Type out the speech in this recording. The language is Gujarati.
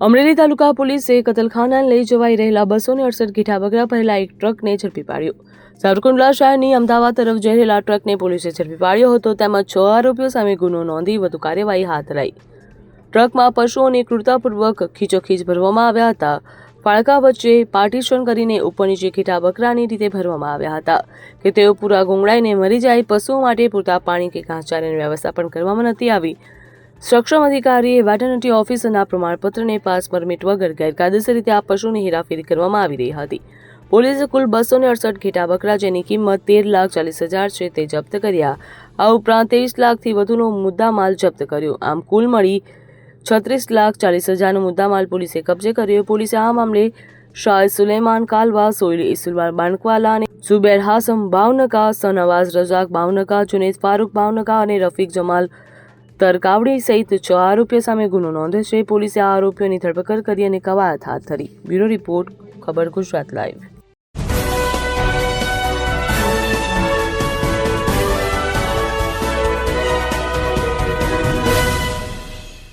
અમરેલી તાલુકા પોલીસે કતલખાનાને લઈ જવાઈ રહેલા બસો ને અડસઠ ગીઠા બકરા ભરેલા એક ટ્રકને ઝડપી પાડ્યો. સાવરકુંડલા શહેરની અમદાવાદ તરફ જઈ રહેલા ટ્રકને પોલીસે ઝડપી પાડ્યો હતો તેમજ છ આરોપીઓ સામે ગુનો નોંધી વધુ કાર્યવાહી હાથ ધરાઈ. ટ્રકમાં પશુઓને ક્રૂરતાપૂર્વક ખીચોખીચ ભરવામાં આવ્યા હતા. ફાળકા વચ્ચે પાર્ટીશન કરીને ઉપર નીચે ઘેટા બકરાની રીતે ભરવામાં આવ્યા હતા કે તેઓ પૂરા ગુંગળાઈને મરી જાય, પશુઓ માટે પૂરતા પાણી કે ઘાસચારાની વ્યવસ્થા પણ કરવામાં નથી આવી. સક્ષમ અધિકારીએ વેટરનરી ઓફિસરના પ્રમાણપત્રને પાસ પરમિટ વગર ગેરકાયદેસર રીતે આ પશુની હેરાફેરી કરવામાં આવી રહી હતી. પોલીસે કુલ બસો ને અડસઠ ઘેટા બકરા, જેની કિંમત તેર લાખ ચાલીસ હજાર છે, તે જપ્ત કર્યા. આ ઉપરાંત ત્રેવીસ લાખથી વધુનો મુદ્દામાલ જપ્ત કર્યો. આમ કુલ મળી છત્રીસ લાખ ચાલીસ હજારનો મુદ્દામાલ પોલીસે કબજે કર્યો. પોલીસે આ મામલે શાહ સુલેમાન કાલવા, સોઈલ ઇસુલવાર બાણકવાલા અને ઝુબેર હાસમ ભાવનકા સનવાઝ રજાક ભાવનકા જુનેદ ફારૂક ભાવનકા અને રફીક જમાલ તરકાવડી સહિત છ આરોપીઓ સામે ગુનો નોંધ્યો છે. પોલીસે આ આરોપીઓની ધરપકડ કરી અને કવાયત હાથ ધરી. બ્યુરો રિપોર્ટ, ખબર ગુજરાત લાઈવ.